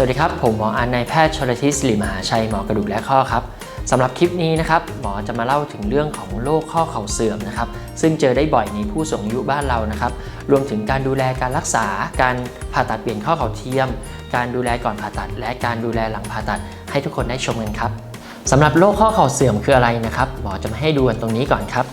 สวัสดีครับ ผมหมออันนายแพทย์ชลทิศสิริมหาชัยหมอกระดูกและข้อครับสำหรับคลิปนี้นะครับหมอจะมาเล่าถึงเรื่องของโรคข้อเข่าเสื่อมนะครับซึ่งเจอได้บ่อยในผู้สูงอายุบ้านเรานะครับรวมถึงการดูแลการรักษา การผ่าตัดเปลี่ยนข้อเข่าเทียม การดูแลก่อนผ่าตัด และการดูแลหลังผ่าตัด ให้ทุกคนได้ชมกันครับสำหรับโรคข้อเข่าเสื่อมคืออะไรนะครับหมอจะมาให้ดูกันตรงนี้ก่อนครับ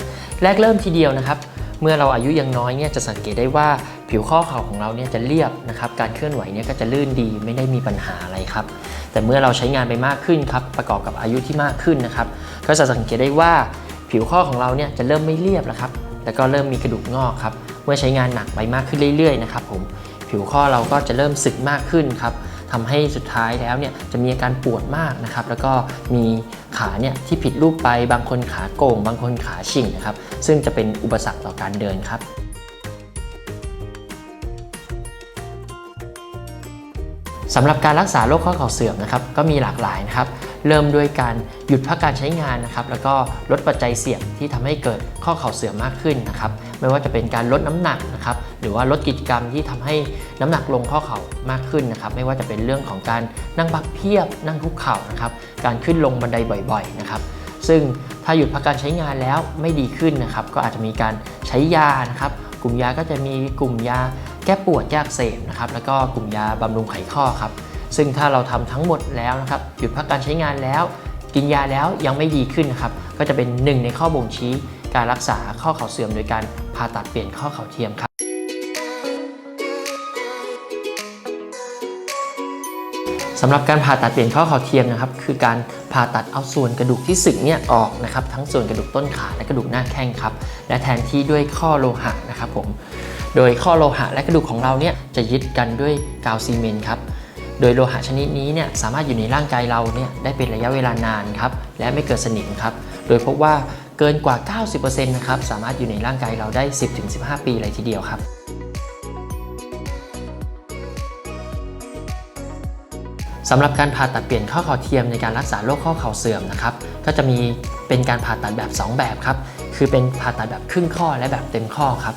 แรกเริ่มทีเดียวนะครับ เมื่อเราอายุยังน้อยเนี่ยจะสังเกตได้ว่า ผิวข้อเข่าของเราเนี่ยจะเรียบนะครับ การเคลื่อนไหวเนี่ยก็จะลื่นดีไม่ได้มีปัญหาอะไรครับ แต่เมื่อเราใช้งานไปมากขึ้นครับ ประกอบกับอายุที่มากขึ้นนะครับ ก็จะสังเกตได้ว่าผิวข้อของเราเนี่ยจะเริ่มไม่เรียบแล้วครับ แล้วก็เริ่มมีกระดูกงอกครับ เมื่อใช้งานหนักไปมากขึ้นเรื่อยๆนะครับผมผิวข้อเราก็จะเริ่มสึกมากขึ้นครับทำให้สุดท้ายแล้วเนี่ยจะมีอาการปวดมากนะครับ แล้วก็มีขาเนี่ยที่ผิดรูปไป บางคนขาโก่ง บางคนขาชิ่งนะครับ ซึ่งจะเป็นอุปสรรคต่อการเดินครับ สำหรับการรักษาโรคข้อเข่าเสื่อมนะครับก็มีหลากหลายนะครับเริ่มด้วยการหยุดพักการใช้งานนะครับแล้วก็ลดปัจจัยเสี่ยงที่ทำให้เกิดข้อเข่าเสื่อมมากขึ้นนะครับไม่ว่าจะเป็นการลดน้ำหนักนะครับหรือว่าลดกิจกรรมที่ทำให้น้ำหนักลงข้อเข่ามากขึ้นนะครับไม่ว่าจะเป็นเรื่องของการนั่งพักเพียบนั่งคุกเข่านะครับการขึ้นลงบันไดบ่อยๆนะครับซึ่งถ้าหยุดพักการใช้งานแล้วไม่ดีขึ้นนะครับก็อาจจะมีการใช้ยานะครับกลุ่มยาก็จะมีกลุ่มยา แก้ปวดแก้อักเสบนะครับแล้วก็กลุ่มยาบำรุงไขข้อครับซึ่งถ้าเราทำทั้งหมดแล้วนะครับหยุดพักการใช้งานแล้ว กินยาแล้วยังไม่ดีขึ้นนครับก็จะเป็นหนึ่งในข้อบ่งชี้การรักษาข้อเข่าเสื่อมโดยการผ่าตัดเปลี่ยนข้อเข่าเทียมครับสำหรับการผ่าตัดเปลี่ยนข้อเข่าเทียมนะครับคือการผ่าตัดเอาส่วนกระดูกที่สึกเนี่ยออกนะครับทั้งส่วนกระดูกต้นขาและกระดูกหน้าแข้งครับและแทนที่ด้วยข้อโลหะนะครับผม โดยข้อโลหะและกระดูกของเราเนี่ยจะยึดกันด้วยกาวซีเมนต์ครับ โดยโลหะชนิดนี้เนี่ยสามารถอยู่ในร่างกายเราเนี่ยได้เป็นระยะเวลานานครับและไม่เกิดสนิมครับ โดยพบว่าเกินกว่า 90%นะครับสามารถอยู่ในร่างกายเราได้ 10-15 ปีเลยทีเดียวครับสำหรับการผ่าตัดเปลี่ยนข้อเข่าเทียมในการรักษาโรคข้อเข่าเสื่อมนะครับ ก็จะมีเป็นการผ่าตัดแบบ 2 แบบครับ คือเป็นผ่าตัดแบบครึ่งข้อและแบบเต็มข้อครับ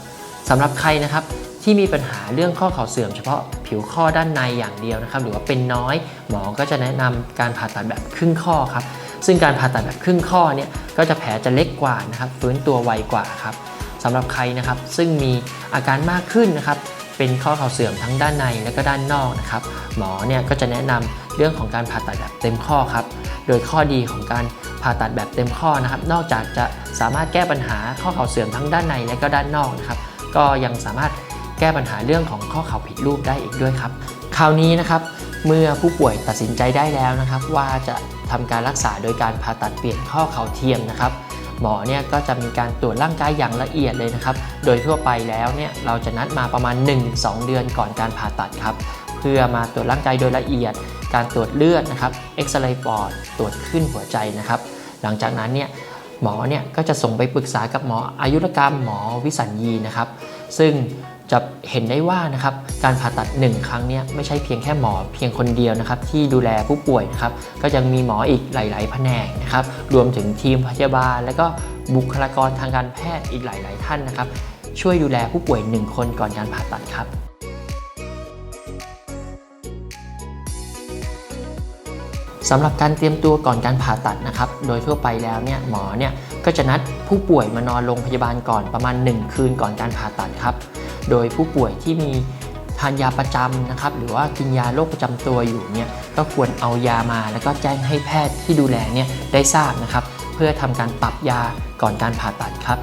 สำหรับใครนะครับที่มีปัญหาเรื่องข้อเข่าเสื่อมเฉพาะผิวข้อด้านในอย่างเดียวนะครับ หรือว่าเป็นน้อยหมอก็จะแนะนำการผ่าตัดแบบครึ่งข้อครับ ซึ่งการผ่าตัดแบบครึ่งข้อเนี่ยก็จะแผลจะเล็กกว่านะครับฟื้นตัวไวกว่าครับสำหรับใครนะครับซึ่งมีอาการมากขึ้นนะครับเป็นข้อเข่าเสื่อมทั้งด้านในและก็ด้านนอกนะครับหมอเนี่ยก็จะแนะนำเรื่องของการผ่าตัดแบบเต็มข้อครับโดยข้อดีของการผ่าตัดแบบเต็มข้อนะครับ นอกจากจะสามารถแก้ปัญหาข้อเข่าเสื่อมทั้งด้านในและก็ด้านนอกนะครับ ก็ยังสามารถแก้ปัญหาเรื่องของข้อเข่าผิดรูปได้อีกด้วยครับ คราวนี้นะครับเมื่อผู้ป่วยตัดสินใจได้แล้วนะครับ ว่าจะทำการรักษาโดยการผ่าตัดเปลี่ยนข้อเข่าเทียมนะครับ หมอเนี่ยก็จะมีการตรวจร่างกายอย่างละเอียดเลยนะครับ โดยทั่วไปแล้วเนี่ยเราจะนัดมาประมาณ 1-2 เดือนก่อนการผ่าตัดครับ เพื่อมาตรวจร่างกายโดยละเอียด การตรวจเลือดนะครับเอ็กซเรย์ปอดตรวจขึ้นหัวใจนะครับ หลังจากนั้นเนี่ย หมอเนี่ยก็จะส่งไปปรึกษากับหมออายุรกรรมหมอวิสัญญีนะครับ ซึ่งจะเห็นได้ว่านะครับการผ่าตัด 1 ครั้งเนี่ยไม่ใช่เพียงแค่หมอเพียงคนเดียวนะครับที่ดูแลผู้ป่วยนะครับก็ยังมีหมออีกหลาย ๆ แผนกนะครับรวมถึงทีมพยาบาล และก็บุคลากรทางการแพทย์อีกหลาย ๆ ท่านนะครับช่วยดูแลผู้ป่วย 1 คนก่อนการผ่าตัดครับ สำหรับการเตรียมตัวก่อนการผ่าตัดนะครับ โดยทั่วไปแล้วเนี่ยหมอเนี่ยก็จะนัดผู้ป่วยมานอนโรงพยาบาลก่อนประมาณ 1 คืนก่อนการผ่าตัดครับ โดยผู้ป่วยที่มีทานยาประจำนะครับหรือว่ากินยาโรคประจำตัวอยู่เนี่ยก็ควรเอายามาแล้วก็แจ้งให้แพทย์ที่ดูแลเนี่ยได้ทราบนะครับ เพื่อทำการปรับยาก่อนการผ่าตัดครับ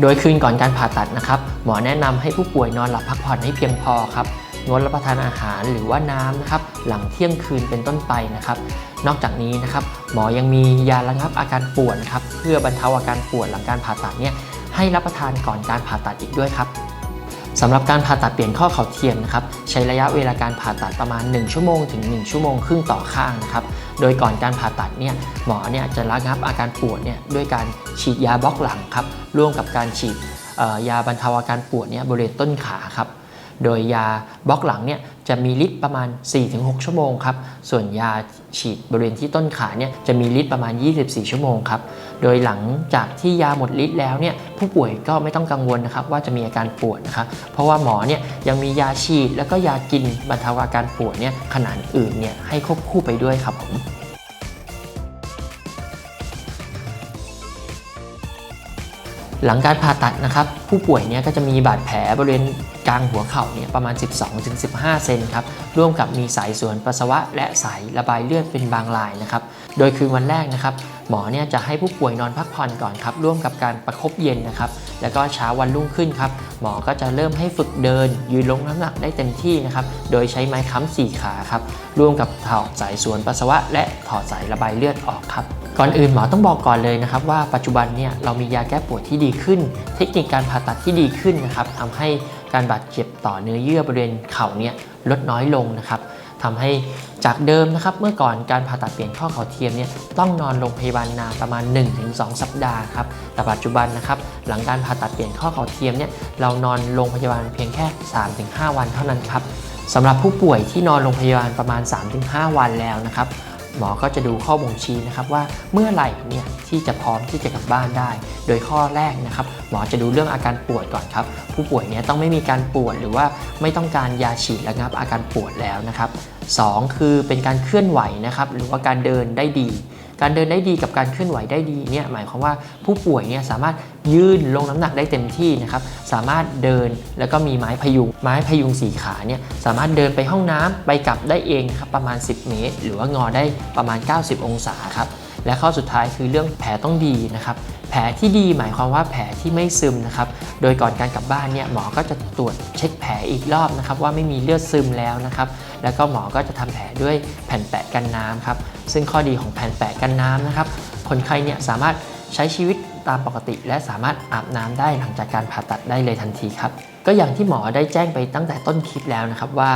โดยคืนก่อนการผ่าตัดนะครับ หมอแนะนำให้ผู้ป่วยนอนหลับพักผ่อนให้เพียงพอครับ งดรับประทานอาหารหรือว่าน้ำนะครับหลังเที่ยงคืนเป็นต้นไปนะครับ นอกจากนี้นะครับหมอยังมียาระงับอาการปวดนะครับเพื่อบรรเทาอาการปวดหลังการผ่าตัดเนี่ยให้รับประทานก่อนการผ่าตัดอีกด้วยครับสำหรับการผ่าตัดเปลี่ยนข้อเข่าเทียมนะครับใช้ระยะเวลาการผ่าตัดประมาณ 1 ชั่วโมงถึง 1 ชั่วโมงครึ่งต่อข้างนะครับโดยก่อนการผ่าตัดเนี่ยหมอเนี่ยจะระงับอาการปวดเนี่ยด้วยการฉีดยาบล็อกหลังครับร่วมกับการฉีดยาบรรเทาอาการปวดเนี่ยบริเวณต้นขาครับ โดยยาบล็อกหลังเนี่ยจะมีฤทธิ์ประมาณ 4-6 ชั่วโมงครับ ส่วนยาฉีดบริเวณที่ต้นขาเนี่ยจะมีฤทธิ์ประมาณ 24 ชั่วโมงครับ โดยหลังจากที่ยาหมดฤทธิ์แล้วเนี่ยผู้ป่วยก็ไม่ต้องกังวลนะครับว่าจะมีอาการปวดนะครับ เพราะว่าหมอเนี่ยยังมียาฉีดแล้วก็ยากินบรรเทาอาการปวดเนี่ยขนาดอื่นเนี่ยให้ควบคู่ไปด้วยครับผม หลังการผ่าตัดนะครับผู้ป่วยเนี่ยก็จะมีบาดแผลบริเวณกลางหัวเข่าเนี่ยประมาณ 12-15 เซนครับร่วมกับมีสายส่วนปัสสาวะ และสายระบายเลือดเป็นบางรายนะครับโดยคืนวันแรกนะครับหมอเนี่ยจะให้ผู้ป่วยนอนพักผ่อนก่อนครับร่วมกับการประคบเย็นนะครับแล้วก็เช้าวันรุ่งขึ้นครับหมอก็จะเริ่มให้ฝึกเดิน ยืนลงน้ำหนักได้เต็มที่นะครับโดยใช้ไม้ค้ำสี่ขาครับร่วมกับถอดสายส่วนปัสสาวะ และถอดสายระบายเลือดออกครับ ก่อนอื่นหมอต้องบอกก่อนเลยนะครับว่าปัจจุบันเนี่ยเรามียาแก้ปวดที่ดีขึ้น เทคนิคการผ่าตัดที่ดีขึ้นนะครับทำให้การบาดเจ็บต่อเนื้อเยื่อบริเวณเข่าเนี่ยลดน้อยลงนะครับทำให้จากเดิมนะครับเมื่อก่อนการผ่าตัดเปลี่ยนข้อเข่าเทียมเนี่ยต้องนอนโรงพยาบาลนานประมาณ 1-2 สัปดาห์ครับแต่ปัจจุบันนะครับหลังการผ่าตัดเปลี่ยนข้อเข่าเทียมเนี่ยเรานอนโรงพยาบาลเพียงแค่ 3-5 วันเท่านั้นครับสำหรับผู้ป่วยที่นอนโรงพยาบาลประมาณ 3-5 วันแล้วนะครับ หมอก็จะดูข้อบ่งชี้นะครับว่าเมื่อไหร่เนี่ยที่จะพร้อมที่จะกลับบ้านได้ โดยข้อแรกนะครับหมอจะดูเรื่องอาการปวดก่อนครับ ผู้ป่วยเนี่ยต้องไม่มีการปวดหรือว่าไม่ต้องการยาฉีดระงับอาการปวดแล้วนะครับสองคือเป็นการเคลื่อนไหวนะครับหรือว่าการเดินได้ดี การเดินได้ดีกับการเคลื่อนไหวได้ดีเนี่ยหมายความว่าผู้ป่วยเนี่ยสามารถยืนลงน้ำหนักได้เต็มที่นะครับสามารถเดินแล้วก็มีไม้พยุง ไม้พยุงสี่ขาเนี่ยสามารถเดินไปห้องน้ำไปกลับได้เองครับประมาณ 10 เมตร หรือว่างอได้ประมาณ 90 องศาครับ และข้อสุดท้ายคือเรื่องแผลต้องดีนะครับแผลที่ดีหมายความว่าแผลที่ไม่ซึมนะครับโดยก่อนการกลับบ้านเนี่ยหมอก็จะตรวจเช็คแผลอีกรอบนะครับว่าไม่มีเลือดซึมแล้วนะครับแล้วก็หมอก็จะทำแผลด้วยแผ่นแปะกันน้ำครับซึ่งข้อดีของแผ่นแปะกันน้ำนะครับคนไข้เนี่ยสามารถใช้ชีวิตตามปกติ และสามารถอาบน้ำได้หลังจากการผ่าตัดได้เลยทันทีครับก็อย่างที่หมอได้แจ้งไปตั้งแต่ต้นคลิปแล้วนะครับว่า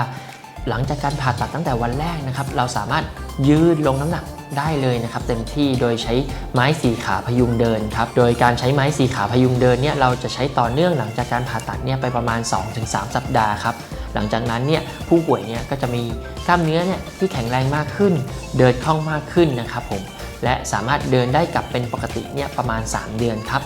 หลังจากการผ่าตัดตั้งแต่วันแรกนะครับเราสามารถยืดลงน้ำหนัก ได้เลยนะครับเต็มที่โดยใช้ไม้สีขาพยุงเดินครับโดยการใช้ไม้สีขาพยุงเดินเนี่ยเราจะใช้ต่อเนื่องหลังจากการผ่าตัดเนี่ยไปประมาณ 2-3 สัปดาห์ครับหลังจากนั้นเนี่ยผู้ป่วยเนี่ยก็จะมีกล้ามเนื้อเนี่ยที่แข็งแรงมากขึ้น เดินคล่องมากขึ้นนะครับผมและสามารถเดินได้กลับเป็นปกติเนี่ยประมาณ 3 เดือนครับ